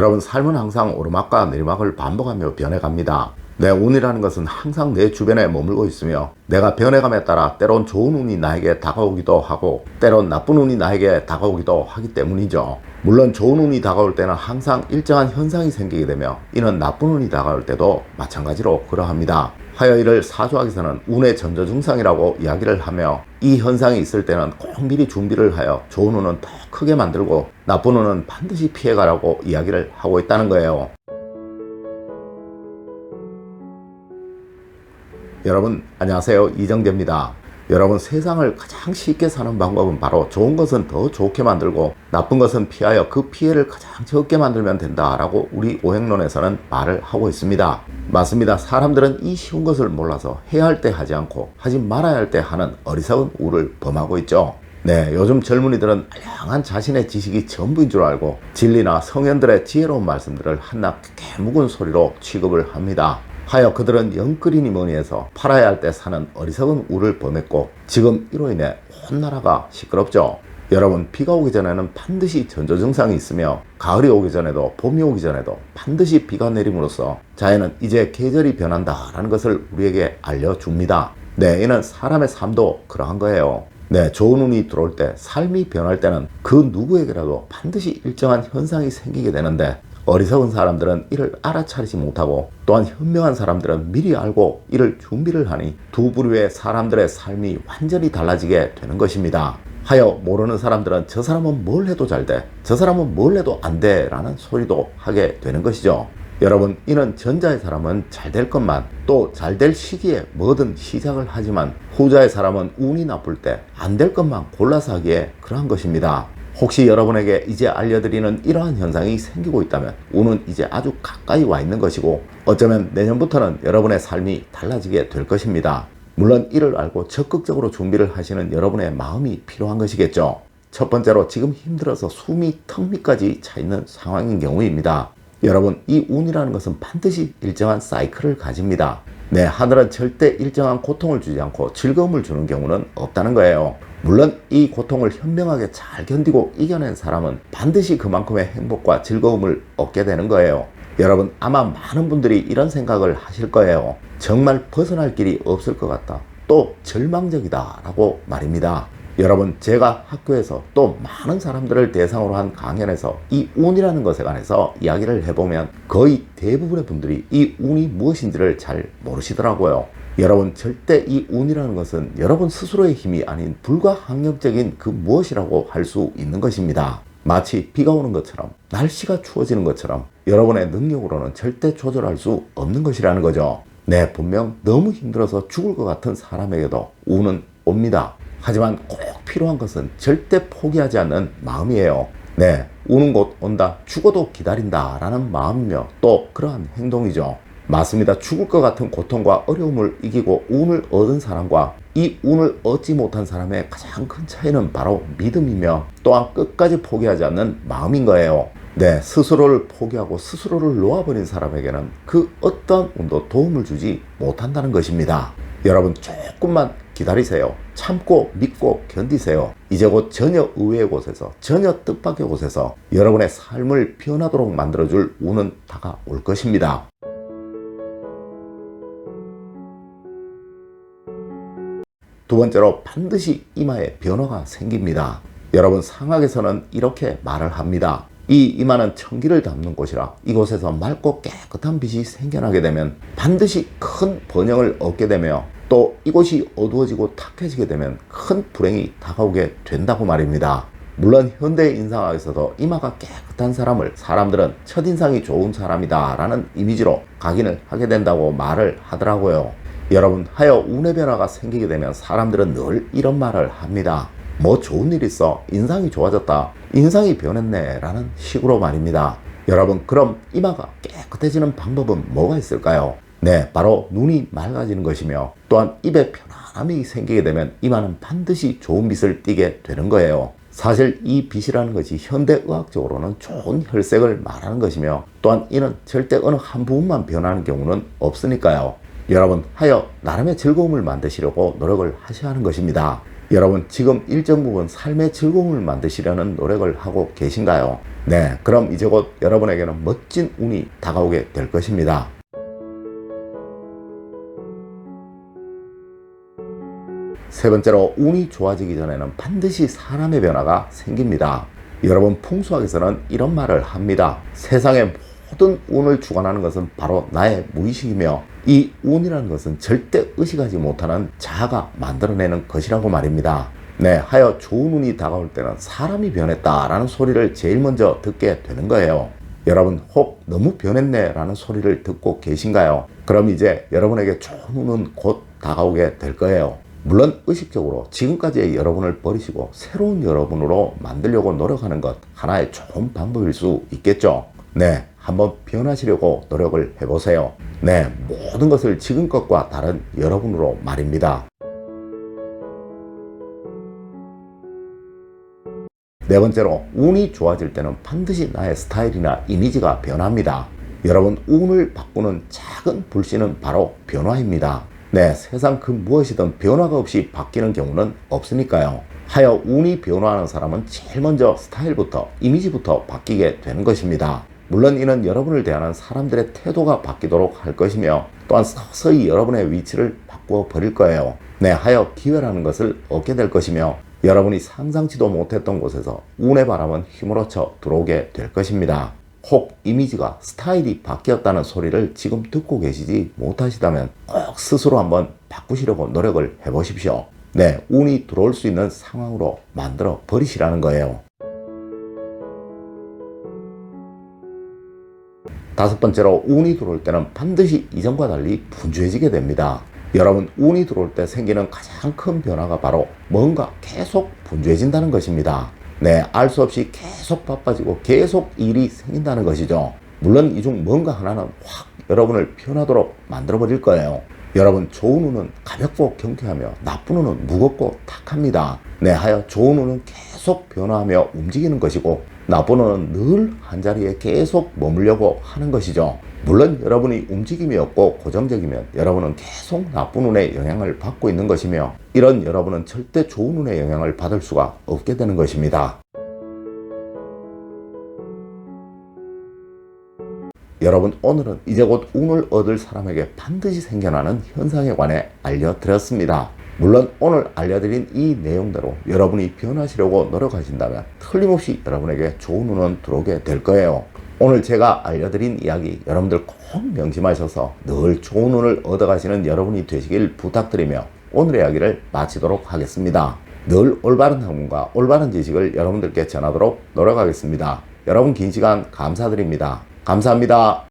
여러분 삶은 항상 오르막과 내리막을 반복하며 변해갑니다. 내 운이라는 것은 항상 내 주변에 머물고 있으며 내가 변해감에 따라 때론 좋은 운이 나에게 다가오기도 하고 때론 나쁜 운이 나에게 다가오기도 하기 때문이죠. 물론 좋은 운이 다가올 때는 항상 일정한 현상이 생기게 되며 이는 나쁜 운이 다가올 때도 마찬가지로 그러합니다. 이를 사주학에서는 운의 전조 증상이라고 이야기를 하며 이 현상이 있을 때는 꼭 미리 준비를 하여 좋은 운은 더 크게 만들고 나쁜 운은 반드시 피해가라고 이야기를 하고 있다는 거예요. 여러분 안녕하세요 이정재입니다. 여러분 세상을 가장 쉽게 사는 방법은 바로 좋은 것은 더 좋게 만들고 나쁜 것은 피하여 그 피해를 가장 적게 만들면 된다라고 우리 오행론에서는 말을 하고 있습니다. 맞습니다. 사람들은 이 쉬운 것을 몰라서 해야 할 때 하지 않고 하지 말아야 할 때 하는 어리석은 우를 범하고 있죠. 네, 요즘 젊은이들은 다양한 자신의 지식이 전부인 줄 알고 진리나 성현들의 지혜로운 말씀들을 한낱 개묵은 소리로 취급을 합니다. 하여 그들은 영끌이니 뭐니 해서 팔아야 할 때 사는 어리석은 우를 범했고 지금 이로 인해 온 나라가 시끄럽죠. 여러분 비가 오기 전에는 반드시 전조 증상이 있으며 가을이 오기 전에도 봄이 오기 전에도 반드시 비가 내림으로써 자연은 이제 계절이 변한다라는 것을 우리에게 알려줍니다. 네, 이는 사람의 삶도 그러한 거예요. 네, 좋은 운이 들어올 때, 삶이 변할 때는 그 누구에게라도 반드시 일정한 현상이 생기게 되는데 어리석은 사람들은 이를 알아차리지 못하고 또한 현명한 사람들은 미리 알고 이를 준비를 하니 두 부류의 사람들의 삶이 완전히 달라지게 되는 것입니다. 하여 모르는 사람들은 저 사람은 뭘 해도 잘 돼, 저 사람은 뭘 해도 안 돼 라는 소리도 하게 되는 것이죠. 여러분, 이는 전자의 사람은 잘 될 것만 또 잘 될 시기에 뭐든 시작을 하지만 후자의 사람은 운이 나쁠 때 안 될 것만 골라서 하기에 그러한 것입니다. 혹시 여러분에게 이제 알려드리는 이러한 현상이 생기고 있다면 운은 이제 아주 가까이 와 있는 것이고 어쩌면 내년부터는 여러분의 삶이 달라지게 될 것입니다. 물론 이를 알고 적극적으로 준비를 하시는 여러분의 마음이 필요한 것이겠죠. 첫 번째로 지금 힘들어서 숨이 턱 밑까지 차 있는 상황인 경우입니다. 여러분, 이 운이라는 것은 반드시 일정한 사이클을 가집니다. 네, 하늘은 절대 일정한 고통을 주지 않고 즐거움을 주는 경우는 없다는 거예요. 물론 이 고통을 현명하게 잘 견디고 이겨낸 사람은 반드시 그만큼의 행복과 즐거움을 얻게 되는 거예요. 여러분, 아마 많은 분들이 이런 생각을 하실 거예요. 정말 벗어날 길이 없을 것 같다. 또 절망적이다. 라고 말입니다. 여러분, 제가 학교에서 또 많은 사람들을 대상으로 한 강연에서 이 운이라는 것에 관해서 이야기를 해보면 거의 대부분의 분들이 이 운이 무엇인지를 잘 모르시더라고요. 여러분, 절대 이 운이라는 것은 여러분 스스로의 힘이 아닌 불가항력적인 그 무엇이라고 할 수 있는 것입니다. 마치 비가 오는 것처럼 날씨가 추워지는 것처럼 여러분의 능력으로는 절대 조절할 수 없는 것이라는 거죠. 네, 분명 너무 힘들어서 죽을 것 같은 사람에게도 운은 옵니다. 하지만 꼭 필요한 것은 절대 포기하지 않는 마음이에요. 네, 우는 곳 온다, 죽어도 기다린다 라는 마음이며 또 그러한 행동이죠. 맞습니다. 죽을 것 같은 고통과 어려움을 이기고 운을 얻은 사람과 이 운을 얻지 못한 사람의 가장 큰 차이는 바로 믿음이며 또한 끝까지 포기하지 않는 마음인 거예요. 네, 스스로를 포기하고 스스로를 놓아버린 사람에게는 그 어떤 운도 도움을 주지 못한다는 것입니다. 여러분 조금만 기다리세요. 참고 믿고 견디세요. 이제 곧 전혀 의외의 곳에서 전혀 뜻밖의 곳에서 여러분의 삶을 변하도록 만들어줄 운은 다가올 것입니다. 두 번째로 반드시 이마에 변화가 생깁니다. 여러분 상학에서는 이렇게 말을 합니다. 이 이마는 청기를 담는 곳이라 이곳에서 맑고 깨끗한 빛이 생겨나게 되면 반드시 큰 번영을 얻게 되며 또 이곳이 어두워지고 탁해지게 되면 큰 불행이 다가오게 된다고 말입니다. 물론 현대 인상학에서도 이마가 깨끗한 사람을 사람들은 첫인상이 좋은 사람이다 라는 이미지로 각인을 하게 된다고 말을 하더라고요. 여러분 하여 운의 변화가 생기게 되면 사람들은 늘 이런 말을 합니다. 뭐 좋은 일 있어 인상이 좋아졌다 인상이 변했네 라는 식으로 말입니다. 여러분 그럼 이마가 깨끗해지는 방법은 뭐가 있을까요? 네 바로 눈이 맑아지는 것이며 또한 입에 편안함이 생기게 되면 이마는 반드시 좋은 빛을 띠게 되는 거예요. 사실 이 빛이라는 것이 현대의학적으로는 좋은 혈색을 말하는 것이며 또한 이는 절대 어느 한 부분만 변하는 경우는 없으니까요. 여러분 하여 나름의 즐거움을 만드시려고 노력을 하셔야 하는 것입니다. 여러분 지금 일정 부분 삶의 즐거움을 만드시려는 노력을 하고 계신가요? 네, 그럼 이제 곧 여러분에게는 멋진 운이 다가오게 될 것입니다. 세 번째로 운이 좋아지기 전에는 반드시 사람의 변화가 생깁니다. 여러분 풍수학에서는 이런 말을 합니다. 세상의 모든 운을 주관하는 것은 바로 나의 무의식이며 이 운이라는 것은 절대 의식하지 못하는 자아가 만들어내는 것이라고 말입니다. 네, 하여 좋은 운이 다가올 때는 사람이 변했다라는 소리를 제일 먼저 듣게 되는 거예요. 여러분 혹 너무 변했네 라는 소리를 듣고 계신가요? 그럼 이제 여러분에게 좋은 운은 곧 다가오게 될 거예요. 물론 의식적으로 지금까지의 여러분을 버리시고 새로운 여러분으로 만들려고 노력하는 것 하나의 좋은 방법일 수 있겠죠. 네, 한번 변하시려고 노력을 해보세요. 네, 모든 것을 지금 것과 다른 여러분으로 말입니다. 네 번째로 운이 좋아질 때는 반드시 나의 스타일이나 이미지가 변합니다. 여러분 운을 바꾸는 작은 불씨는 바로 변화입니다. 네, 세상 그 무엇이든 변화가 없이 바뀌는 경우는 없으니까요. 하여 운이 변화하는 사람은 제일 먼저 스타일부터 이미지부터 바뀌게 되는 것입니다. 물론 이는 여러분을 대하는 사람들의 태도가 바뀌도록 할 것이며 또한 서서히 여러분의 위치를 바꾸어 버릴 거예요. 네, 하여 기회라는 것을 얻게 될 것이며 여러분이 상상치도 못했던 곳에서 운의 바람은 휘몰아쳐 들어오게 될 것입니다. 혹 이미지가 스타일이 바뀌었다는 소리를 지금 듣고 계시지 못하시다면 꼭 스스로 한번 바꾸시려고 노력을 해보십시오. 네, 운이 들어올 수 있는 상황으로 만들어 버리시라는 거예요. 다섯 번째로 운이 들어올 때는 반드시 이전과 달리 분주해지게 됩니다. 여러분 운이 들어올 때 생기는 가장 큰 변화가 바로 뭔가 계속 분주해진다는 것입니다. 네, 알 수 없이 계속 바빠지고 계속 일이 생긴다는 것이죠. 물론 이 중 뭔가 하나는 확 여러분을 변하도록 만들어 버릴 거예요. 여러분 좋은 운은 가볍고 경쾌하며 나쁜 운은 무겁고 탁합니다. 네, 하여 좋은 운은 계속 변화하며 움직이는 것이고 나쁜 운은 늘 한자리에 계속 머물려고 하는 것이죠. 물론 여러분이 움직임이 없고 고정적이면 여러분은 계속 나쁜 운의 영향을 받고 있는 것이며 이런 여러분은 절대 좋은 운의 영향을 받을 수가 없게 되는 것입니다. 여러분 오늘은 이제 곧 운을 얻을 사람에게 반드시 생겨나는 현상에 관해 알려드렸습니다. 물론 오늘 알려드린 이 내용대로 여러분이 변하시려고 노력하신다면 틀림없이 여러분에게 좋은 운은 들어오게 될 거예요. 오늘 제가 알려드린 이야기 여러분들 꼭 명심하셔서 늘 좋은 운을 얻어가시는 여러분이 되시길 부탁드리며 오늘의 이야기를 마치도록 하겠습니다. 늘 올바른 학문과 올바른 지식을 여러분들께 전하도록 노력하겠습니다. 여러분 긴 시간 감사드립니다. 감사합니다.